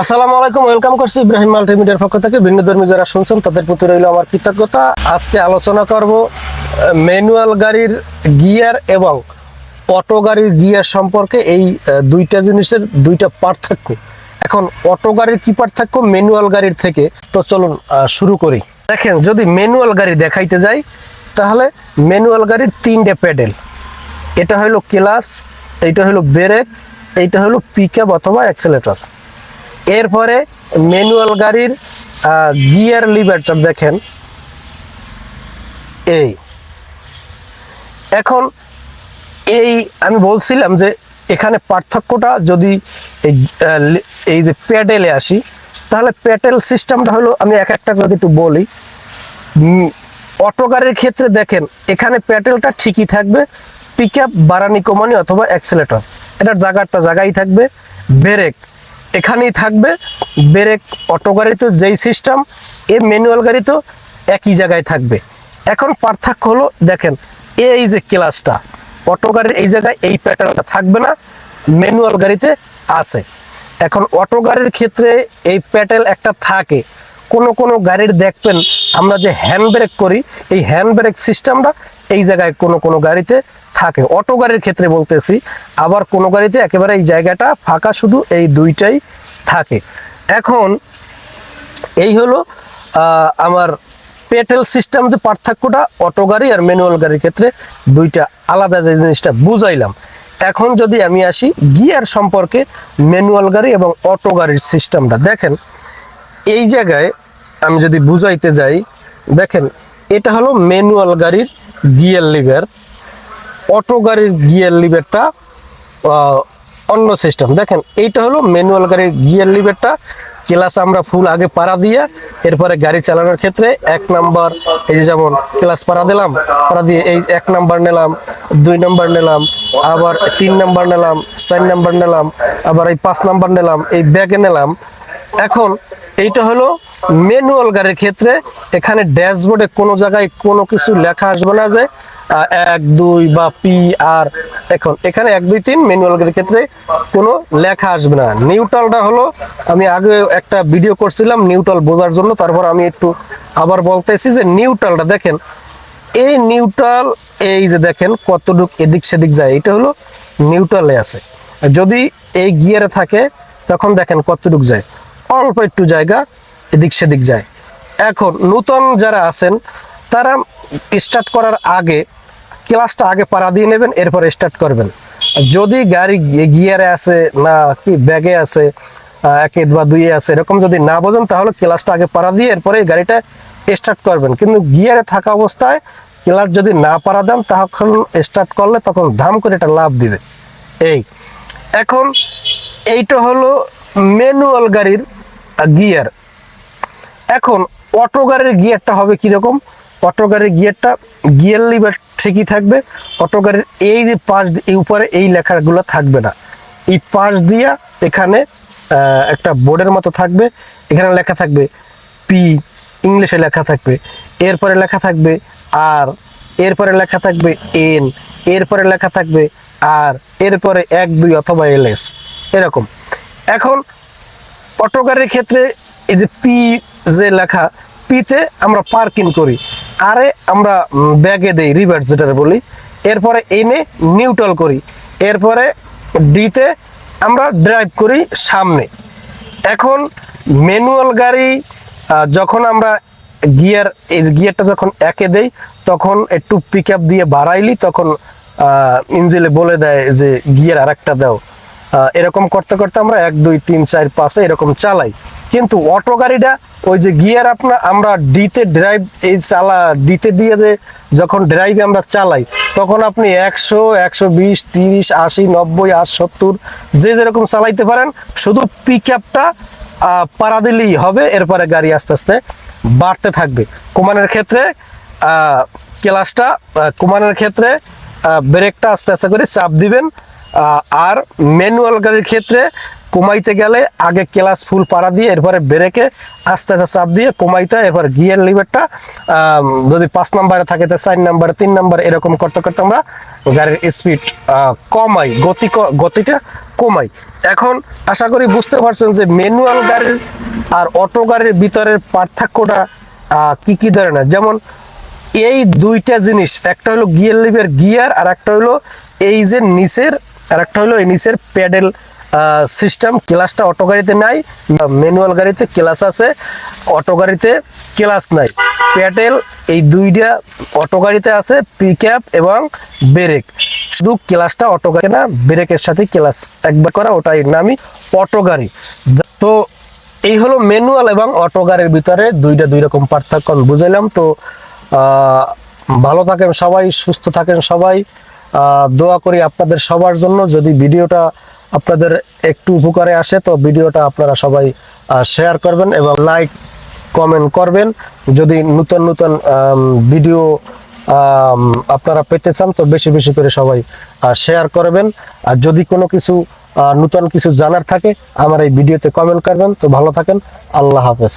আসসালামু আলাইকুম ওয়েলকাম করছি ইব্রাহিম মাল্টিমিডিয়ার পক্ষ থেকে। ভিন্ন ধর্মী যারা শুনছেন, তাদের প্রতি রইল আমার কৃতজ্ঞতা। আজকে আলোচনা করব ম্যানুয়াল গাড়ির গিয়ার এবং অটো গাড়ির গিয়ার সম্পর্কে। এই দুইটা জিনিসের দুইটা পার্থক্য। এখন অটো গাড়ির কি পার্থক্য ম্যানুয়াল গাড়ির থেকে? তো চলুন শুরু করি। দেখেন, যদি ম্যানুয়াল গাড়ি দেখাইতে যাই, তাহলে ম্যানুয়াল গাড়ির তিনটে প্যাডেল। এটা হলো ক্লাস, এইটা হলো ব্রেক, এইটা হলো পিক অথবা অ্যাক্সেলেটর এরপরে ম্যানুয়াল গাড়ির গিয়ার লিভারটা দেখেন। এই। এখন এই আমি বলছিলাম যে এখানে পার্থক্যটা যদি এই যে প্যাডেলে আসি, তাহলে প্যাটেল সিস্টেমটা হলো, আমি এক একটা যদি একটু বলি। অটো গাড়ির ক্ষেত্রে দেখেন, এখানে প্যাডেলটা ঠিকই থাকবে পিক আপ বাড়ানি কমানি অথবা অ্যাক্সেলেটর এটার জায়গাটা জায়গায় থাকবে ব্রেক এখানেই থাকবে। ব্রেক, অটো গাড়িতে যেই সিস্টেম এ ম্যানুয়াল গাড়িতেও একই জায়গায় থাকবে। এখন পার্থক্য হলো, দেখেন, এই যে ক্লাসটা অটো গাড়ির এই জায়গায় এই প্যাটার্নটা থাকবে না ম্যানুয়াল গাড়িতে আছে। এখন অটো গাড়ির ক্ষেত্রে এই প্যাটেল একটা থাকে। কোনো কোনো গাড়ির দেখবেন, আমরা যে হ্যান্ড ব্রেক করি, এই হ্যান্ড ব্রেক সিস্টেমটা এই জায়গায় কোনো কোনো গাড়িতে থাকে। অটো গাড়ির ক্ষেত্রে বলতেছি, আবার কোনো গাড়িতে একেবারে এই জায়গাটা ফাঁকা শুধু এই দুইটাই থাকে। এখন এই হলো আমার পেটেল সিস্টেম যে পার্থক্যটা, অটো গাড়ি আর ম্যানুয়াল গাড়ির ক্ষেত্রে দুইটা আলাদা যে জিনিসটা বুঝাইলাম। এখন যদি আমি আসি গিয়ার সম্পর্কে ম্যানুয়াল গাড়ি এবং অটো গাড়ির সিস্টেমটা। দেখেন, এই জায়গায় আমি যদি বুঝাইতে যাই, দেখেন, এটা হলো ম্যানুয়াল গাড়ির গিয়ার লিভার। অটো গাড়ির গিয়ার লিভারটা অন্য সিস্টেম দেখেন, এইটা হলো ম্যানুয়াল গাড়ির গিয়ার লিভারটা ক্লাস আমরা ফুল আগে পাড়া দিয়ে, এরপরে গাড়ি চালানোর ক্ষেত্রে এক নাম্বার এই যেমন ক্লাস পাড়া দিলাম, পাড়া দিয়ে এই এক নাম্বার নিলাম, দুই নাম্বার নিলাম, আবার তিন নাম্বার নিলাম, চার নাম্বার নিলাম, আবার এই পাঁচ নাম্বার নিলাম, এই ব্যাগে নিলাম এখন এইটা হলো ম্যানুয়াল গাড়ির ক্ষেত্রে, এখানে ড্যাশবোর্ডে কোনো জায়গায় কোনো কিছু লেখা আসবে না যে এক, দুই বা পি আর এখন এখানে এক, দুই, তিন ম্যানুয়াল গাড়ির ক্ষেত্রে কোনো লেখা আসবে না। নিউট্রালটা হলো, আমি আগে একটা ভিডিও করছিলাম নিউট্রাল বোঝার জন্য, তারপর আমি একটু আবার বলতেছি যে নিউট্রালটা দেখেন, এই নিউট্রাল এই যে দেখেন কতটুক এদিক সেদিক যায়, এটা হলো নিউট্রালে আছে। যদি এই গিয়ারে থাকে, তখন দেখেন কতটুক যায়। অল্প একটু জায়গা এদিক সেদিক যায়। এখন নূতন যারা আছেন, তারা স্টার্ট করার আগে ক্লাসটা আগে পাড়া দিয়ে নেবেন, এরপর স্টার্ট করবেন। যদি গাড়ি গিয়ারে আছে না কি ব্যাগে আছে একে বা দুইয়ে আছে, এরকম যদি না বোঝেন, তাহলে ক্লাসটা আগে পাড়া দিয়ে এরপরে গাড়িটা স্টার্ট করবেন। কিন্তু গিয়ারে থাকা অবস্থায় ক্লাস যদি না পাড়া দেন, তখন স্টার্ট করলে তখন ধাম করে এটা লাভ দিবে। এই। এখন এইটা হলো ম্যানুয়াল গাড়ির গিয়ার। এখন অটো গাড়ির গিয়ারটা হবে কীরকম? অটো গাড়ির গিয়ারটা গিয়ার লিভার ঠিকই থাকবে, অটো গাড়ির এই যে পাশ এই উপরে এই লেখাগুলো থাকবে না। এই পাশ দিয়া এখানে একটা বোর্ডের মতো থাকবে, এখানে লেখা থাকবে পি ইংলিশে লেখা থাকবে, এরপরে লেখা থাকবে আর এরপরে লেখা থাকবে এন এরপরে লেখা থাকবে আর এরপরে এক, দুই অথবা এল এস এরকম। এখন অটো গাড়ির ক্ষেত্রে এই যে পি যে লেখা পিতে আমরা পার্কিং করি। আরে আমরা ব্যাগে দেই রিভার্স যেটা বলি। এরপরে এনে নিউট্রাল করি। এরপরে ডিতে আমরা ড্রাইভ করি সামনে। এখন ম্যানুয়াল গাড়ি যখন আমরা গিয়ার এই গিয়ারটা যখন একে দেই তখন একটু পিক দিয়ে বাড়াইলি তখন ইঞ্জিলে বলে দেয় যে গিয়ার আরেকটা দাও। আহ, এরকম করতে করতে আমরা এক, দুই, তিন, চার, পাঁচে এরকম চালাই। কিন্তু অটো গাড়িটা, ওই যে গিয়ার আপনার আমরা ডিতে ড্রাইভ এই চালা ডিতে দিয়ে যে যখন ড্রাইভে আমরা চালাই, তখন আপনি একশো একশো বিশ, তিরিশ, আশি, নব্বই আট সত্তর, যে যেরকম চালাইতে পারেন, শুধু পিক আপটা পাড়া দিলেই হবে, এরপরে গাড়ি আস্তে আস্তে বাড়তে থাকবে। কমানের ক্ষেত্রে ক্লাসটা কমানের ক্ষেত্রে ব্রেকটা আস্তে আস্তে করে চাপ দিবেন আর ম্যানুয়াল গাড়ির ক্ষেত্রে কমাইতে গেলে আগে ক্লাস ফুল পাড়া দিয়ে, এরপরে ব্রেকে আস্তে আস্তে চাপ দিয়ে কমাইতে, এরপর গিয়ার লিভারটা যদি পাঁচ নাম্বারে থাকে, তো চার নাম্বারে তিন নাম্বার এরকম করতে করতে আমরা গাড়ির স্পিড কমাই, গতি গতিটা কমাই। এখন আশা করি বুঝতে পারছেন যে ম্যানুয়াল গাড়ির আর অটো গাড়ির ভিতরের পার্থক্যটা কি কি ধরনের? যেমন এই দুইটা জিনিস, একটা হলো গিয়ার লিভের গিয়ার আর একটা হলো এই যে নিচের আর একটা হলো এই নিচের প্যাডেল সিস্টেম ক্লাসটা অটো গাড়িতে নাই ম্যানুয়াল গাড়িতে ক্লাস আছে অটো গাড়িতে ক্লাস নাই। প্যাডেল এই দুইটা অটো গাড়িতে আছে পিক এবং ব্রেক শুধু ক্লাসটা অটো গাড়ি না ব্রেকের সাথে ক্লাস একবার করা, ওটাই নামই অটো গাড়ি। তো এই হলো ম্যানুয়াল এবং অটো গাড়ির ভিতরে দুইটা দুই রকম পার্থক্য বুঝাইলাম। তো ভালো থাকেন সবাই, সুস্থ থাকেন সবাই। দোয়া করি আপনাদের সবার জন্য। যদি ভিডিওটা আপনাদের একটু উপকারে আসে, তো ভিডিওটা আপনারা সবাই শেয়ার করবেন এবং লাইক কমেন্ট করবেন। যদি নতুন নতুন ভিডিও আপনারা পেতে চান, তো বেশি বেশি করে সবাই শেয়ার করবেন। আর যদি কোনো কিছু নতুন কিছু জানার থাকে, আমার এই ভিডিওতে কমেন্ট করবেন। তো ভালো থাকেন। আল্লাহ হাফেজ।